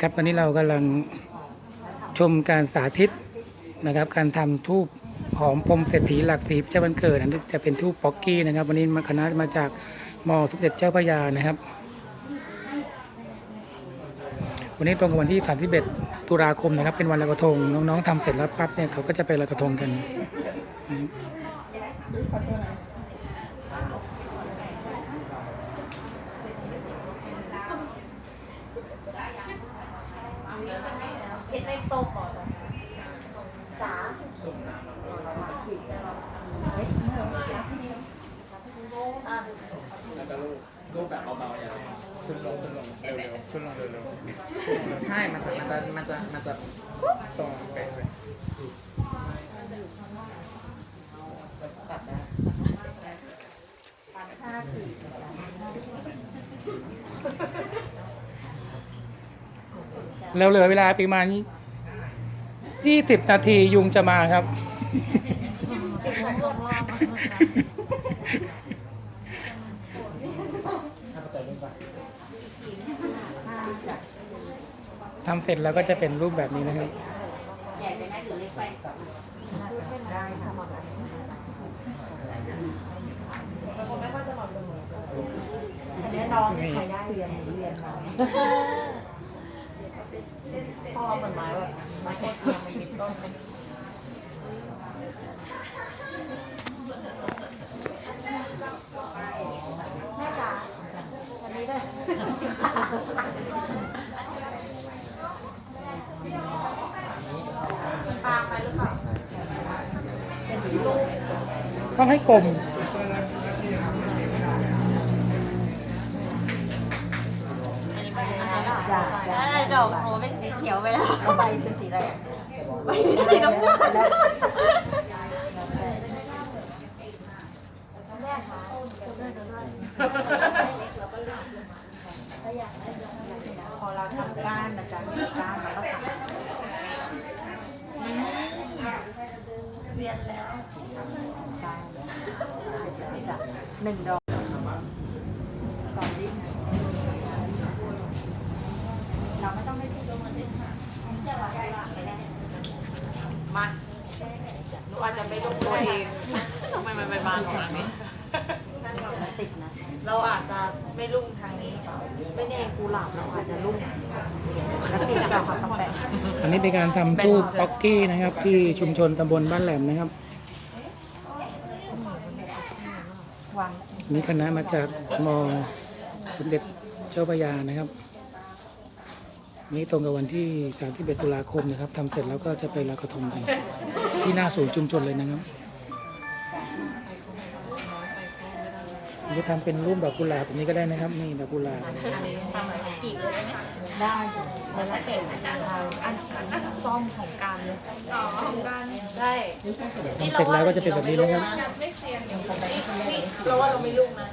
ครับวันนี้เรากำลังชมการสาธิตนะครับ การทำทูบหอมพรมเศรษฐีหลักสีเจ้าวันเกิดอันนี้จะเป็นทูบป๊อกกี้นะครับ วันนี้มาคณะมาจากมอสมเด็จเจ้าพระยานะครับ วันนี้ตรงกับวันที่ 31 ตุลาคมนะครับ เป็นวันลอยกระทง น้องๆทำเสร็จแล้วปั๊บเนี่ยเขาก็จะไปลอยกระทงกันนะครับ เห็นในโตก่อนจ๋ารูปแบบเบาๆอย่างขึ้นลงขึ้นลงเร็วๆขึ้นลงเร็วๆใช่มันจะมันจะมันจะมันจะตรงไปเลย แล้วเหลือเวลาประมาณ20นาทียุงจะมาครับ ทำเสร็จแล้วก็จะเป็นรูปแบบนี้นะครับอันนี้น้องใช้ได้เรียนเรียนมา พ่อมันไม้แบบไม้แข็งยังไม่มีต้นแม่จ๋าวันนี้ด้วยตาไปหรือเปล่าต้องให้กลม ได้ดอกโอ้เป็นสีเขียวไปแล้วใบเป็นสีอะไรใบเป็นสีน้ำเงินแม่คะพอเราทำก้านนะจ๊ะก้านเราก็ตัดเรียนแล้วก้หนึ่งดอกตอนนี้ เราไม่ต้องไม่พิจารณาเลยค่ะ มาหนูอาจจะไม่ลงตัวเองทำไมมันไปบานของนี้ ติดนะ เราอาจจะไม่ลุ่งทางนี้ไม่แน่กูหลับเราอาจจะลุ่งแล้วติดกับความต้องแปะอันนี้เป็นการทำทูบป๊อกกี้นะครับ ที่ชุมชนตำบลบ้านแหลมนะครับวาง อันนี้คณะมาจากมอสมเด็จเจ้าพระยานะครับ นี่ตรงกับวันที่31ตุลาคมนะครับทำเสร็จแล้วก็จะไปลอยกระทงกันที่หน้าศูนย์ชุมชนเลยนะครับอันนี้ทำเป็นรูปดอกกุหลาบแบบนี้ก็ได้นะครับ นี่ดอกกุหลาบได้แล้วแต่เราอันอันซ่อมของการเลยอ๋อของการได้ทำเสร็จแล้วก็จะเป็นแบบนี้นะครับเราว่าเราไม่ลุ่งนะ